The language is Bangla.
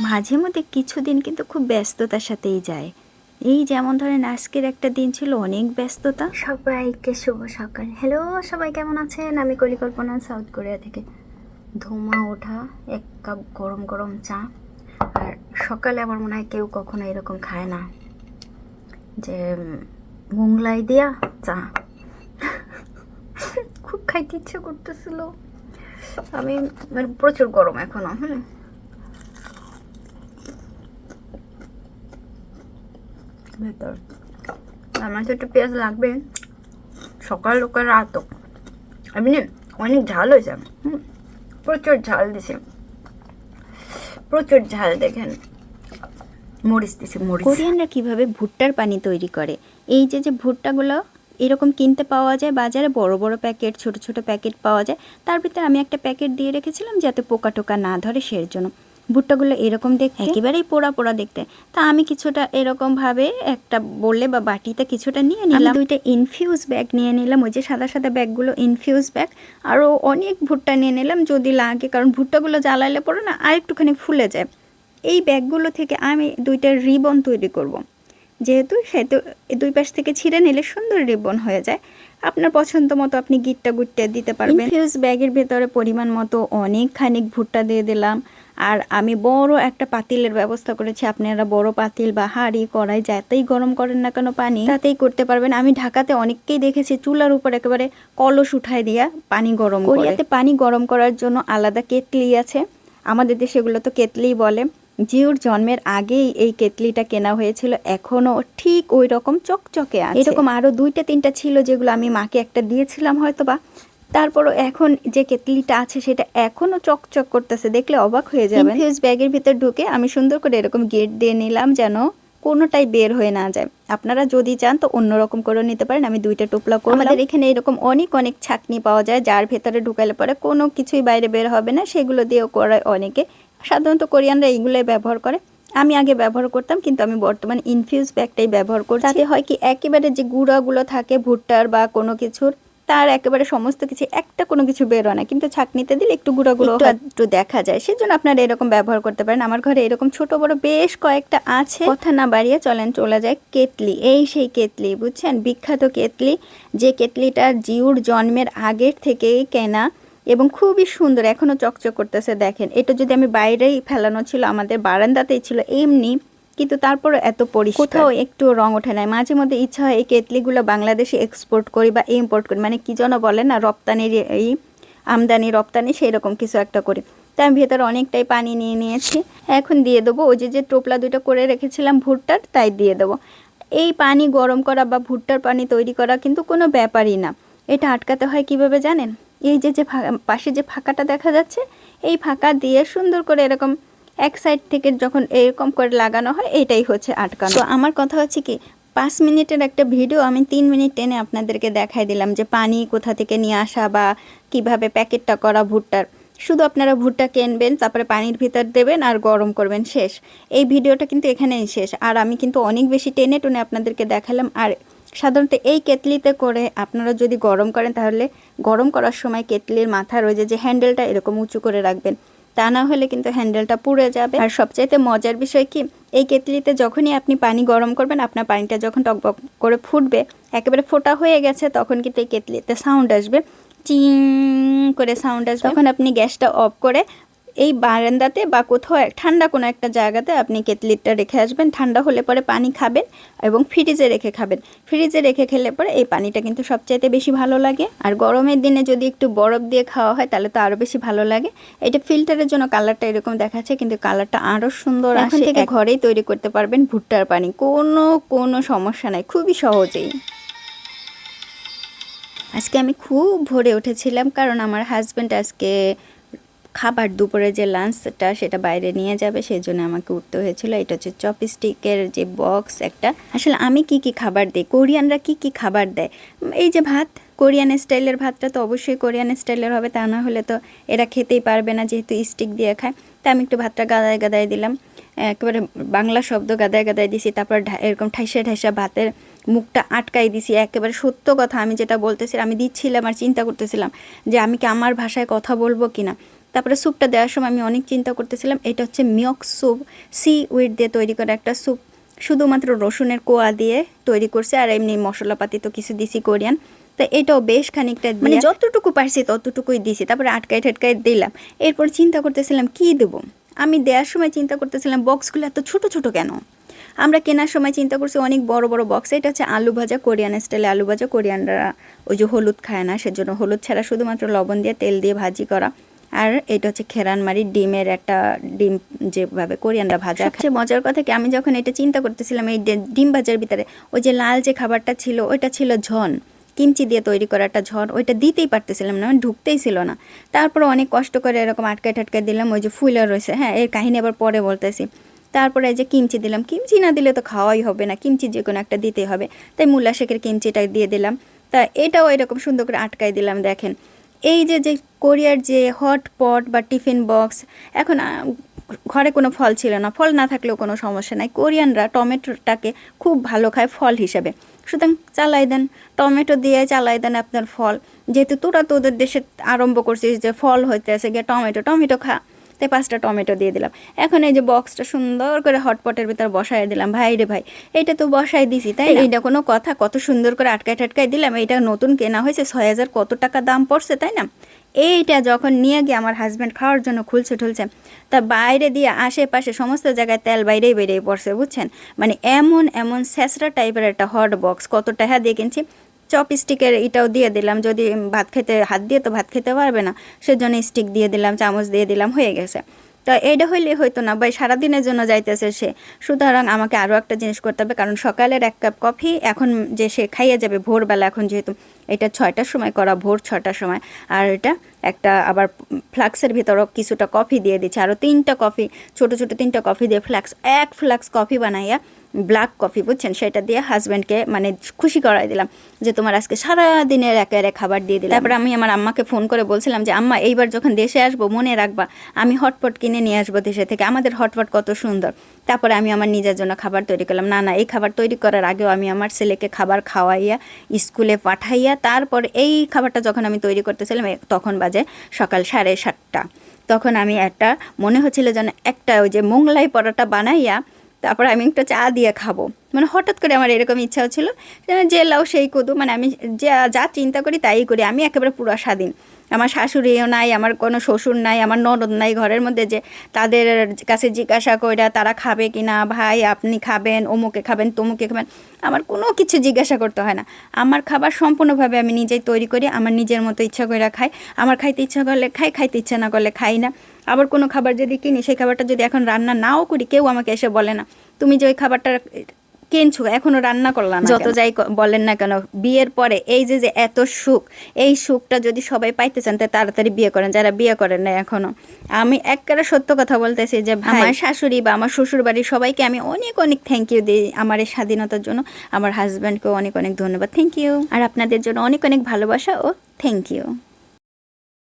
মাঝে মধ্যে কিছুদিন কিন্তু খুব ব্যস্ততার সাথেই যায়। এই যেমন ধরেন আজকের একটা দিন ছিল অনেক ব্যস্ততা। সবাইকে শুভ সকাল। হ্যালো সবাই কেমন আছেন? আমি কলিকল্পনা সাউথ কোরিয়া থেকে ধোঁয়া ওঠা, এক কাপ গরম গরম চা। আর সকালে আমার মনে হয় কেউ কখনো এরকম খায় না যে মোংলাই দিয়া চা। খুব খাইতে ইচ্ছে করতেছিল। আমি মানে প্রচুর গরম এখনও, হুম। ভেতর। আমার তো একটু পেঁয়াজ লাগবে। সকাল লোকাল রাত হোক। এমনি অনেক ঝাল হয়েছে হুম, প্রচুর ঝাল দিছে। প্রচুর ঝাল, দেখেন। মরিচ দিছে, মরিচ। কোরিয়ানরা কীভাবে ভুট্টার পানি তৈরি করে? এই যে যে ভুট্টাগুলো এরকম কিনতে পাওয়া যায়, বাজারে বড় বড় প্যাকেট, ছোট ছোট প্যাকেট পাওয়া যায়, তার ভিতরে আমি একটা প্যাকেট দিয়ে রেখেছিলাম যাতে পোকা টোকা না ধরে, সের জন্য। ভুট্টাগুলো এরকম দেখতে? একেবারেই পোড়া পোড়া দেখতে। তা আমি কিছুটা এরকম ভাবে একটা বললে বা বাটিতে কিছুটা নিয়ে নিলাম। দুইটা ইনফিউজ ব্যাগ নিয়ে নিলাম। ওই যে সাদা সাদা ব্যাগগুলো ইনফিউজ ব্যাগ আরও অনেক ভুট্টা নিয়ে নিলাম যদি লাগে কারণ ভুট্টাগুলো জ্বালাইলে পরে না আর একটুখানি ফুলে যায়। এই ব্যাগগুলো থেকে আমি দুইটা রিবন তৈরি করব। যেহেতু সেহেতু দুই পাশ থেকে ছিঁড়ে নিলে সুন্দর রিবন হয়ে যায়। আপনার পছন্দ মতো আপনি গিটটা গুটটা দিতে পারবেন। ফিউজ ব্যাগের ভেতরে পরিমাণ মতো অনেক খানিক ভুট্টা দিয়ে দিলাম। আর আমি বড় একটা পাতিলের ব্যবস্থা করেছি। আপনারা বড় পাতিল বা হাঁড়ি কড়াই যাতেই গরম করেন না কেন পানি তাতেই করতে পারবেন। আমি ঢাকাতে অনেককেই দেখেছি চুলার উপর একেবারে কলস উঠায় দিয়া পানি গরম করে। কোরিয়াতে পানি গরম করার জন্য আলাদা কেটলি আছে। আমাদের দেশে এগুলো তো কেতলি বলে। জিওর জন্মের আগেই এই কেতলিটা কেনা হয়েছিল। এখনও ঠিক ওই রকম চকচকে আছে। এরকম আরও দুইটা তিনটা ছিল যেগুলো আমি মাকে একটা দিয়েছিলাম হয়তো বা তারপরও এখন যে কেতলিটা আছে সেটা এখনও চকচক করতেছে দেখলে অবাক হয়ে যাবে ইনফিউজ ব্যাগের ভিতর ঢুকে আমি সুন্দর করে এরকম গেট দিয়ে নিলাম যেন কোনোটাই বের হয়ে না যায়। আপনারা যদি চান তো অন্যরকম করে নিতে পারেন আমি দুইটা টোপলা করব আমাদের এখানে এরকম অনেক অনেক ছাকনি পাওয়া যায় যার ভেতরে ঢুকালে পরে কোনো কিছুই বাইরে বের হবে না সেগুলো দিয়েও করায় অনেকে। সাধারণত কোরিয়ানরা এইগুলোই ব্যবহার করে। আমি আগে ব্যবহার করতাম কিন্তু আমি বর্তমানে ইনফিউজ ব্যাগটাই ব্যবহার করছি। তাতে হয় কি একেবারে যে গুঁড়াগুলো থাকে ভুট্টার বা কোনো কিছুর তার একেবারে সমস্ত কিছু একটা কোনো কিছু বেরোয় না। কিন্তু ছাকনিতে দিলে একটু গুঁড়ো গুঁড়ো একটু দেখা যায়। সেজন্য আপনারা এরকম ব্যবহার করতে পারেন। আমার ঘরে এরকম ছোট বড় বেশ কয়েকটা আছে। কথা না বাড়িয়ে চলেন চলে যায় কেতলি এই সেই কেতলি বুঝছেন? বিখ্যাত কেতলি যে কেতলিটা জিউর জন্মের আগের থেকেই কেনা এবং খুবই সুন্দর এখনও চকচক করতেছে দেখেন। এটা যদি আমি বাইরেই ফেলানো ছিল আমাদের বারান্দাতেই ছিল এমনি কিন্তু তারপরে এত পরিষ্কার। কোথাও একটু রং ওঠে নাই। মাঝে মধ্যে ইচ্ছা হয় এই কেতলিগুলো বাংলাদেশে এক্সপোর্ট করি বা ইম্পোর্ট করি। মানে কি যেন বলে না, রপ্তানির এই আমদানি, রপ্তানি সেই রকম কিছু একটা করি। তাই আমি ভেতরে অনেকটাই পানি নিয়ে নিয়েছি। এখন দিয়ে দেবো। ওই যে যে টোপলা দুটো করে রেখেছিলাম ভুট্টার, তাই দিয়ে দেবো। এই পানি গরম করা বা ভুট্টার পানি তৈরি করা কিন্তু কোনো ব্যাপারই না। এটা আটকাতে হয় কীভাবে জানেন? এই যে যে পাশে যে ফাঁকাটা দেখা যাচ্ছে, এই ফাঁকা দিয়ে সুন্দর করে এরকম এক সাইড থেকে যখন এরকম করে লাগানো হয়, এটাই হচ্ছে আটকানো। তো আমার কথা হচ্ছে কি, পাঁচ মিনিটের একটা ভিডিও আমি তিন মিনিট টেনে আপনাদেরকে দেখাই দিলাম যে পানি কোথা থেকে নিয়ে আসা বা কীভাবে প্যাকেটটা করা ভুট্টার। শুধু আপনারা ভুট্টা কিনবেন, তারপরে পানির ভিতর দেবেন আর গরম করবেন, শেষ। এই ভিডিওটা কিন্তু এখানেই শেষ। আর আমি কিন্তু অনেক বেশি টেনে টুনে আপনাদেরকে দেখালাম। আর সাধারণত এই কেতলিতে করে আপনারা যদি গরম করেন, তাহলে গরম করার সময় কেতলির মাথার ওই যে যে হ্যান্ডেলটা এরকম উঁচু করে রাখবেন। তা না হলে কিন্তু হ্যান্ডেলটা পুড়ে যাবে। আর সবচাইতে মজার বিষয় কি, এই কেটলিতে যখনই আপনি পানি গরম করবেন, আপনার পানিটা যখন টকবক করে ফুটবে, একেবারে ফোটা হয়ে গেছে, তখন কিন্তু এই কেটলিতে সাউন্ড আসবে। চিং করে সাউন্ড আসবে। তখন আপনি গ্যাসটা অফ করে এই বারান্দাতে বা কোথাও এক- ঠান্ডা কোনো একটা জায়গাতে আপনি কেতলিটা রেখে আসবেন। ঠান্ডা হলে পরে পানি খাবেন এবং ফ্রিজে রেখে খাবেন। ফ্রিজে রেখে খেলে পরে এই পানিটা কিন্তু সবচাইতে বেশি ভালো লাগে। আর গরমের দিনে যদি একটু বরফ দিয়ে খাওয়া হয় তাহলে তো আরও বেশি ভালো লাগে। এটা ফিল্টারের জন্য কালারটা এরকম দেখাচ্ছে কিন্তু কালারটা আরও সুন্দর এখন থেকে ঘরেই তৈরি করতে পারবেন ভুট্টার পানি। কোনো কোনো সমস্যা নাই খুবই সহজেই। আজকে আমি খুব ভোরে উঠেছিলাম কারণ আমার হাজব্যান্ড আজকে খাবার দুপুরে যে লাঞ্চটা সেটা বাইরে নিয়ে যাবে, সেই জন্য আমাকে উঠতে হয়েছিল। এটা হচ্ছে চপস্টিকের যে বক্স একটা। আসলে আমি কি কি খাবার দিই? কোরিয়ানরা কি কি খাবার দেয়? এই যে ভাত, কোরিয়ান স্টাইলের ভাতটা তো অবশ্যই কোরিয়ান স্টাইলের হবে, তা না হলে তো এরা খেতেই পারবে না, যেহেতু স্টিক দিয়ে খায়। তা আমি একটু ভাতটা গাদায় গাদায় দিলাম। একেবারে বাংলা শব্দ গাদায় গাদায় দিছি, তারপর এরকম ঠাইসা ঠাইসা ভাতের মুখটা আটকাই দিছি। একেবারে সত্য কথা আমি যেটা বলতেছি আমি দিচ্ছিলাম আর চিন্তা করতেছিলাম যে আমি কি আমার ভাষায় কথা বলব কিনা। তারপরে স্যুপটা দেওয়ার সময় আমি অনেক চিন্তা করতেছিলাম এটা হচ্ছে মিয়ক স্যুপ সি উইড দিয়ে তৈরি করা একটা স্যুপ। শুধুমাত্র রসুনের কোয়া দিয়ে তৈরি করছে আর এমনি মশলাপাতি তো কিছু দিছি কোরিয়ান। তো এটাও বেশ খানিকটা মানে যতটুকু পারছি ততটুকুই দিছি তারপরে আটকাই ঠাটকাই দিলাম। এরপর চিন্তা করতেছিলাম কি দেবো? আমি দেওয়ার সময় চিন্তা করতেছিলাম বক্সগুলো এত ছোট ছোট কেন? আমরা কেনার সময় চিন্তা করছি অনেক বড় বড় বক্স এটা হচ্ছে আলু ভাজা কোরিয়ান স্টাইলে আলু ভাজা কোরিয়ানরা ওই যে হলুদ খায় না সেজন্য হলুদ ছাড়া শুধুমাত্র লবণ দিয়ে তেল দিয়ে ভাজি করা। আর এটা হচ্ছে খেরানমারি ডিমের একটা ডিম যেভাবে কোরিয়ানরা ভাজা খাচ্ছে মজার কথা কি, আমি যখন এটা চিন্তা করতেছিলাম এই ডিম ভাজার ভিতরে, ওই যে লাল যে খাবারটা ছিল, ওইটা ছিল ঝন। কিমচি দিয়ে তৈরি করা একটা ঝড় ওইটা দিতেই পারতেছিলাম না মানে ঢুকতেই ছিল না। তারপর অনেক কষ্ট করে এরকম আটকায় টাটকায় দিলাম, ওই যে ফুলে রয়েছে হ্যাঁ এর কাহিনী আবার পরে বলতেছি। তারপরে এই যে কিমচি দিলাম, কিমচি না দিলে তো খাওয়াই হবে না, কিমচি যে কোনো একটা দিতেই হবে। তাই মূলা শেখের কিমচিটা দিয়ে দিলাম। তা এটাও এরকম সুন্দর করে আটকায় দিলাম, দেখেন। এই যে যে কোরিয়ার যে হট পট বা টিফিন বক্স, এখন ঘরে কোনো ফল ছিল না। ফল না থাকলেও কোনো সমস্যা নাই। কোরিয়ানরা টমেটোটাকে খুব ভালো খায় ফল হিসেবে। সুতরাং চালাই দেন। টমেটো দিয়ে চালাই দেন আপনার ফল। যেহেতু তোরা তোদের দেশে আরম্ভ করছিস যে ফল হইতে আছে গিয়ে টমেটো। টমেটো খা। তাই পাঁচটা টমেটো দিয়ে দিলাম। এখন এই যে বক্সটা সুন্দর করে হটপটের ভিতর বসাই দিলাম। ভাই রে ভাই, এটা তো বসাই দিছি, তাই এইটা কোনো কথা, কত সুন্দর করে আটকায় টাটকায় দিলাম। এইটা নতুন কেনা হয়েছে, ছয় হাজার কত টাকা দাম পড়ছে, তাই না? এইটা যখন নিয়ে গিয়ে আমার হাজব্যান্ড খাওয়ার জন্য খুলছে ঠুলছে, তা বাইরে দিয়ে আশেপাশে সমস্ত জায়গায় তেল বাইরেই বেরিয়ে পড়ছে, বুঝছেন? মানে এমন এমন স্যাঁচড়া টাইপের একটা হট বক্স কত টাকা দিয়ে কিনছি। চপস্টিকের এটাও দিয়ে দিলাম। যদি ভাত খেতে, হাত দিয়ে তো ভাত খেতে পারবে না, সেজন্য স্টিক দিয়ে দিলাম, চামচ দিয়ে দিলাম, হয়ে গেছে। তো এইটা হইলে হয়তো না, ভাই, সারাদিনের জন্য যাইতেছে সে। সুতরাং আমাকে আরও একটা জিনিস করতে হবে, কারণ সকালের এক কাপ কফি, এখন যে সে খাইয়ে যাবে ভোরবেলা, এখন যেহেতু এটা ছয়টার সময় করা, ভোর ছটার সময়, আর এটা একটা আবার ফ্লাক্সের ভিতরও কিছুটা কফি দিয়ে দিচ্ছে। আরও তিনটা কফি, ছোট ছোট তিনটা কফি দিয়ে ফ্লাক্স, এক ফ্লাক্স কফি বানাইয়া ব্ল্যাক কফি, বুঝছেন? সেটা দিয়ে হাজব্যান্ডকে মানে খুশি করাই দিলাম যে তোমার আজকে সারা দিনের একে একে খাবার দিয়ে দিলাম। তারপরে আমি আমার আম্মাকে ফোন করে বলছিলাম যে, আম্মা, এইবার যখন দেশে আসব, মনে রাখবা, আমি হটপট কিনে নিয়ে আসব দেশে থেকে। আমাদের হটপট কত সুন্দর। তারপরে আমি আমার নিজের জন্য খাবার তৈরি করলাম। না না, এই খাবার তৈরি করার আগেও আমি আমার ছেলেকে খাবার খাওয়াইয়া স্কুলে পাঠাইয়া তারপর এই খাবারটা যখন আমি তৈরি করতেছিলাম তখন বাজে সকাল সাড়ে সাতটা। তখন আমি একটা, মনে হচ্ছিল যেন একটা ওই যে মোংলাই পরোটা বানাইয়া তারপর আমি একটা চা দিয়ে খাব। মানে হঠাৎ করে আমার এরকম ইচ্ছা হচ্ছিল, যে লাও সেই কদু মানে আমি যা যা চিন্তা করি তাই করি, আমি একেবারে পুরো স্বাধীন। আমার শাশুড়িও নাই, আমার কোনো শ্বশুর নাই, আমার ননদ নাই ঘরের মধ্যে যে তাদের কাছে জিজ্ঞাসা কইরা তারা খাবে কি না ভাই, আপনি খাবেন, অমুকে খাবেন, তমুকে খাবেন। আমার কোনো কিছু জিজ্ঞাসা করতে হয় না। আমার খাবার সম্পূর্ণভাবে আমি নিজেই তৈরি করি, আমার নিজের মতো ইচ্ছা করে খাই। আমার খাইতে ইচ্ছা করলে খাই, খাইতে ইচ্ছা না করলে খাই না। আবার কোনো খাবার যদি কিনি, সেই খাবারটা যদি এখন রান্না নাও করি, কেউ আমাকে এসে বলে না, তুমি যে ওই খাবারটা কিনছো? এখনও রান্না করলাম যত যাই বলেন না কেন বিয়ের পরে এই যে যে এত সুখ এই সুখটা যদি সবাই পাইতে চান তাই তাড়াতাড়ি বিয়ে করেন যারা বিয়ে করেন না এখনও। আমি একেবারে সত্য কথা বলতেছি যে আমার শাশুড়ি বা আমার শ্বশুর বাড়ির সবাইকে আমি অনেক অনেক থ্যাংক ইউ দিই আমার এই স্বাধীনতার জন্য। আমার হাজব্যান্ডকেও অনেক অনেক ধন্যবাদ। থ্যাংক ইউ আর আপনাদের জন্য অনেক অনেক ভালোবাসা ও থ্যাংক ইউ